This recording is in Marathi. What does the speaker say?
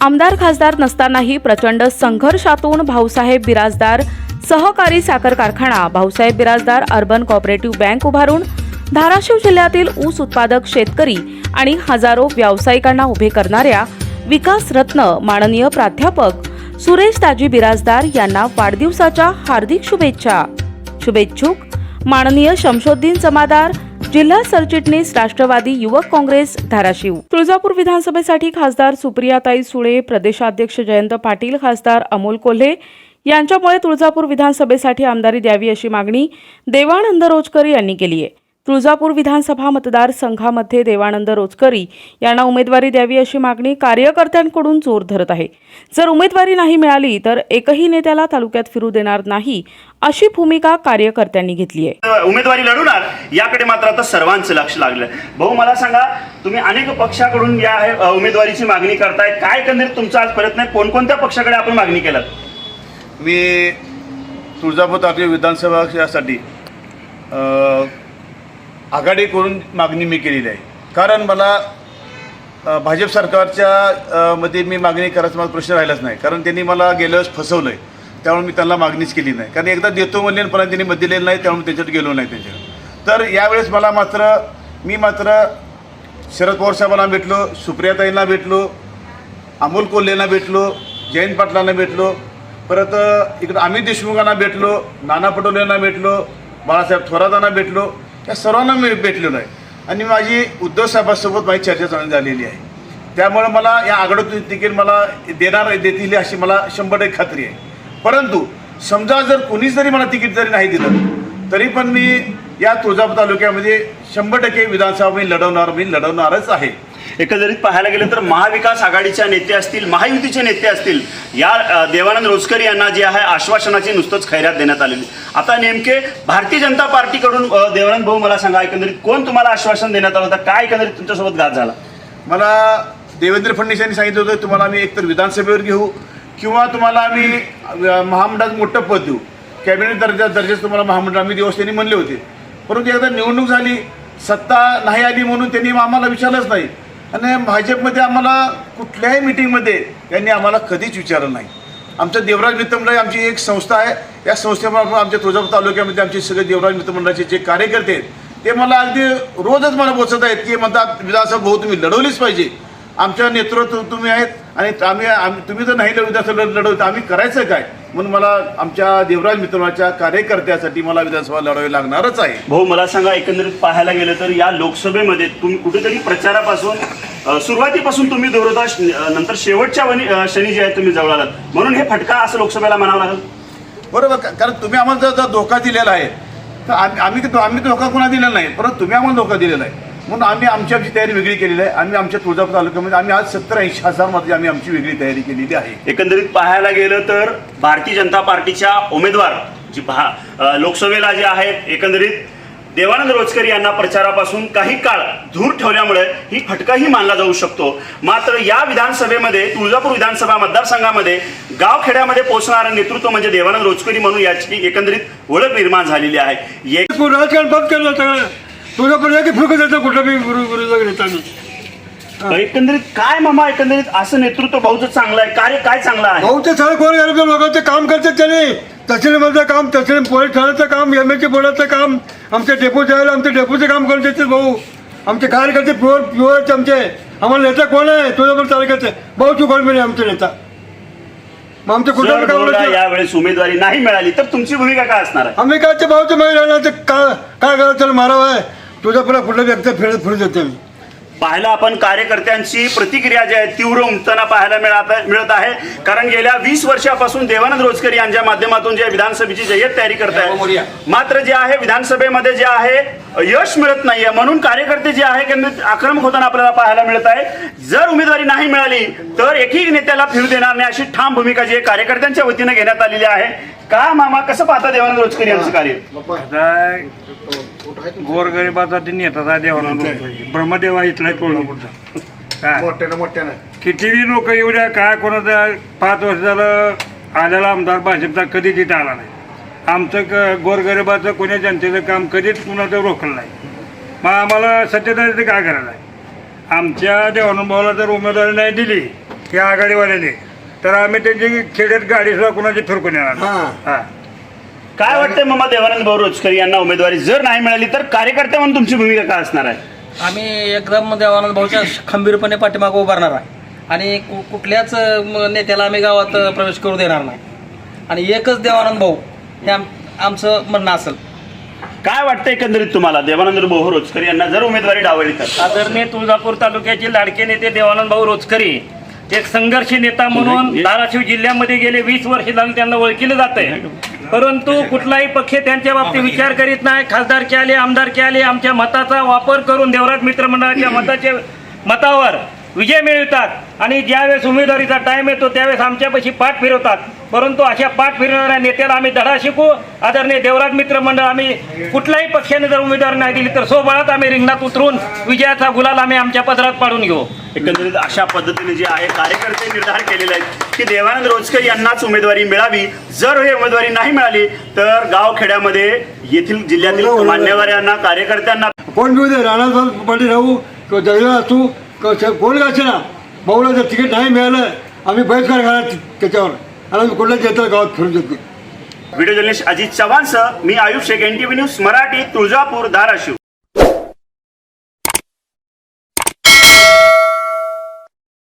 आमदार खासदार नसतानाही प्रचंड संघर्षातून भाऊसाहेब बिराजदार सहकारी साखर कारखाना Bhausaheb Birajdar urban cooperative bank उभारून धाराशिव जिल्ह्यातील ऊस उत्पादक शेतकरी आणि हजारो व्यावसायिकांना उभे करणाऱ्या विकास रत्न माननीय प्राध्यापक सुरेश ताजी बिराजदार यांना वाढदिवसाच्या हार्दिक शुभेच्छा. शुभेच्छुक माननीय शमशोद्दीन जमादार जिल्हा सरचिटणीस राष्ट्रवादी युवक काँग्रेस धाराशिव. तुळजापूर विधानसभेसाठी खासदार सुप्रियाताई सुळे प्रदेशाध्यक्ष जयंत पाटील खासदार अमोल कोल्हे यांच्यामुळे तुळजापूर विधानसभेसाठी आमदारी द्यावी अशी मागणी देवानंद रोजकर यांनी केली आहे. तुळजापूर विधानसभा मतदारसंघामध्ये देवानंद रोजकरी यांना उमेदवारी द्यावी अशी मागणी कार्यकर्त्यांकडून जोर धरत आहे. जर उमेदवारी नाही मिळाली तर एकही नेत्याला तालुक्यात फिरू देणार नाही अशी भूमिका कार्यकर्त्यांनी घेतली आहे. उमेदवारी लढवणार याकडे मात्र आता सर्वांचं लक्ष लागलं. भाऊ मला सांगा तुम्ही अनेक पक्षाकडून या उमेदवारीची मागणी करताय. काय एकंदरीत तुमचा आज प्रयत्न आहे? कोणकोणत्या पक्षाकडे आपण मागणी केलात? मी तुळजापूर तालुका विधानसभा यासाठी आघाडी करून मागणी मी केलेली आहे. कारण मला भाजप सरकारच्या मध्ये मी मागणी करायचा माझा प्रश्न राहिलाच नाही. कारण त्यांनी मला गेल्या वेळेस फसवलं आहे त्यामुळे मी त्यांना मागणीच केली नाही. कारण एकदा देतो म्हणले पण त्यांनी मत दिलेलं नाही त्यामुळे त्याच्यात गेलो नाही त्याच्यात तर यावेळेस मला मात्र मी मात्र शरद पवार साहेबांना भेटलो सुप्रियाताईंना भेटलो अमोल कोल्हेंना भेटलो जयंत पाटलांना भेटलो परत इकडं अमित देशमुखांना भेटलो नाना पटोलेंना भेटलो बाळासाहेब थोरातांना भेटलो या सर्वांना मी भेटलेलो आहे. आणि माझी उद्धव साहेबांसोबत माझी चर्चा चांगली झालेली आहे. त्यामुळे मला या आघाडीतून तिकीट मला देणार देतील अशी मला शंभर टक्के खात्री आहे. परंतु समजा जर कोणीच जरी मला तिकीट जरी नाही दिलं तरी पण मी या तुळजापूर तालुक्यामध्ये शंभर टक्के विधानसभा मी लढवणार मी लढवणारच आहे. एकंदरीत पाहायला गेलं तर महाविकास आघाडीच्या नेते असतील महायुतीचे नेते असतील या देवानंद रोजकर यांना जे आहे आश्वासनाची नुसतंच खैरात देण्यात आलेली. आता नेमके भारतीय जनता पार्टीकडून देवानंद भाऊ मला सांगा एकंदरीत कोण तुम्हाला आश्वासन देण्यात आलं होतं? काय एकंदरीत तुमच्यासोबत घात झाला? मला देवेंद्र फडणवीस यांनी सांगितलं होतं तुम्हाला आम्ही एकतर विधानसभेवर घेऊ किंवा तुम्हाला आम्ही महामंडळात मोठं पद देऊ. कॅबिनेट दर्जा दर्जाचं तुम्हाला महामंडळ आम्ही दिवस त्यांनी म्हणले होते. परंतु एकदा निवडणूक झाली सत्ता नाही आली म्हणून त्यांनी आम्हाला विचारलंच नाही. आणि भाजपमध्ये आम्हाला कुठल्याही मिटिंगमध्ये यांनी आम्हाला कधीच विचारलं नाही. आमचं देवराज मित्रमंडळ आमची एक संस्था आहे. या संस्थेमार्फत आमच्या तुळजापूर तालुक्यामध्ये आमचे सगळे देवराज मित्रमंडळाचे जे कार्यकर्ते आहेत ते मला अगदी रोजच मला बोचत आहेत की म्हणतात विधानसभा भाऊ तुम्ही लढवलीच पाहिजे. आमच्या नेतृत्व तुम्ही आहेत आणि आम्ही आम्ही तुम्ही जर नाही विधानसभा लढवत आम्ही करायचं काय? म्हणून मला आमच्या देवराज मित्रमंडळाच्या कार्यकर्त्यासाठी मला विधानसभा लढावी लागणारच आहे. भाऊ मला सांगा एकंदरीत पाहायला गेलं तर या लोकसभेमध्ये तुम्ही कुठेतरी प्रचारापासून सुरुवातीपासून तुम्ही दोरदा नंतर शेवटच्या शनी जे आहे तुम्ही जवळ आलात. म्हणून हे फटका असं लोकसभेला म्हणावं लागेल? बरोबर का- कारण तुम्ही आम्हाला जर- धोका दिलेला आहे तर आम्ही आम्ही आम्ही धोका कोणा दिलेला नाही परंतु तुम्ही आम्हाला धोका दिलेला आहे. म्हणून आम्ही आमची आमची तयारी वेगळी केलेली आहे. आम्ही आमच्या तुळजापूर तालुक्यामध्ये आम्ही आज सत्तर ऐंशी हजारमध्ये आम्ही आमची वेगळी तयारी केलेली आहे. एकंदरीत पाहायला गेलं तर भारतीय जनता पार्टीच्या उमेदवार जी भा लोकसभेला जे आहेत एकंदरीत देवानंद रोजकर यांना प्रचारापासून काही काळ दूर ठेवल्यामुळे ही फटकाही मानला जाऊ शकतो. मात्र या विधानसभेमध्ये तुळजापूर विधानसभा मतदारसंघामध्ये गावखेड्यामध्ये पोहोचणारं नेतृत्व म्हणजे देवानंद रोजकरी म्हणून याची एकंदरीत ओळख निर्माण झालेली आहे. ये तू राजकारण बंद केलं सगळं तुझं पण की फुकत येतं कुठं बी विरोध नेत्यांनी एकंदरीत काय मामा एकंदरीत असं नेतृत्व भाऊचं चांगलं आहे? कार्य काय चांगलं आहे? भाऊ ते सगळं कोण गरीब लोकांचं काम करतात त्याने. तहसीलमधलं काम तहसील पोलीस ठाण्याचं काम एम एच बोर्डाचं काम. आमच्या डेपो जायला आमच्या डेपोचं काम करून देतात भाऊ. आमचे कार्यकर्ते प्युअर प्युअरचे आमचे. आम्हाला नेता कोण आहे? तुझ्या पण तालुक्याचे भाऊ मिळेल आमचे नेता. मग आमच्या जर कुठं? यावेळेस उमेदवारी नाही मिळाली तर तुमची भूमिका काय असणार आहे? आम्ही काय ते भाऊचं माहीत राहणार ते काय काय करायचं मारावं? आहे तुझ्या पुढे कुठलं व्यक्त फिरत फिरत येते मी. पाहायला आपण कार्यकर्त्यांची प्रतिक्रिया जी आहे तीव्र उमटताना पाहायला मिळत मिळत आहे. कारण गेल्या वीस वर्षापासून देवानंद रोजकर यांच्या माध्यमातून जे विधानसभेची जय्यत तयारी करत आहे मात्र जे आहे विधानसभेमध्ये जे आहे यश मिळत नाहीये. म्हणून कार्यकर्ते जे आहे आक्रमक होताना आपल्याला पाहायला मिळत आहे. जर उमेदवारी नाही मिळाली तर एकही नेत्याला फिरू देणार नाही अशी ठाम भूमिका जी आहे कार्यकर्त्यांच्या वतीने घेण्यात आलेली आहे. का मामा कसं पाहता देवानंद रोजकर यांचं कार्य? गोरगरिबाचा ते नेता देवाला ब्रह्मदेवा इथला कोल्हापूरचा. काय मोठ्यानं मोठ्यानं. कितीही लोक येऊ द्या काय कोणाचा पाच वर्ष झालं आलेला आमदार भाजपचा कधी तिथे आला नाही. आमचं क गोरगरिबाचं कोणी जनतेचं काम कधीच कुणाचं रोखलं नाही. मग आम्हाला सत्तेदारी काय करायला आहे? आमच्या देवानुभवाला जर उमेदवारी नाही दिली या आघाडीवाल्याने तर आम्ही त्यांची खेड्यात गाडीसुद्धा कुणाची फिरकून येणार हा. हा. काय वाटतंय मग देवानंद भाऊ रोजकर यांना उमेदवारी? जर नाही मिळाली तर कार्यकर्ते म्हणून तुमची भूमिका काय असणार आहे? आम्ही एकदम देवानंद भाऊच्या खंबीरपणे पाठीमागं उभारणार आहे. आणि कु- कुठल्याच म, नेत्याला आम्ही गावात अ, प्रवेश करू देणार नाही. आणि एकच देवानंद भाऊ हे आम आमचं म्हणणं असेल. काय वाटतं एकंदरीत तुम्हाला? देवानंद भाऊ रोजकर यांना जर उमेदवारी डावली तर? आदरणीय तुळजापूर तालुक्याचे लाडके नेते देवानंद भाऊ रोजकरी एक संघर्षी नेता म्हणून धाराशिव जिल्ह्यामध्ये गेले वीस वर्ष झाले त्यांना ओळखले जात आहे परंतु कुठलाही पक्ष त्यांच्या बाबतीत विचार करीत नाही. खासदारकी आले आमदारकी आले आमच्या मताचा वापर करून देवराज मित्र मंडळाच्या मताचे मतावर विजय मिळवतात. आणि ज्यावेळेस उमेदवारीचा टाइम येतो त्यावेळेस आमच्यापाशी पाठ फिरवतात. परंतु अशा पाठ फिरवणाऱ्या नेत्याला आम्ही धडा शिकू. आदरणीय देवराज मित्र मंडळ आम्ही कुठल्याही पक्षाने जर उमेदवारी नाही दिली तर सोबळात आम्ही रिंगणात उतरून विजयाचा गुलाल आम्ही आमच्या पदरात पाडून घेऊ. एकंदरीत अशा पद्धतीने जे आहे कार्यकर्ते निर्धार केलेले आहेत की देवानंद रोजकर यांनाच उमेदवारी मिळावी. जर हे उमेदवारी नाही मिळाली तर गावखेड्यामध्ये येथील जिल्ह्यातील मान्यवरांना कार्यकर्त्यांना कोण घेऊ दे? राणा पाटील राहू किंवा जगला असू किंवा कोण का ना? भाऊला जर तिकीट नाही मिळालं आम्ही बहिष्कार घाला त्याच्यावर. आणि आम्ही कुठल्याच येतात गावात फिरून देत व्हिडिओ जर्नलिस्ट अजित चव्हाणसह मी Ayush Shaikh N T V news Marathi Tuljapur Dharashiv.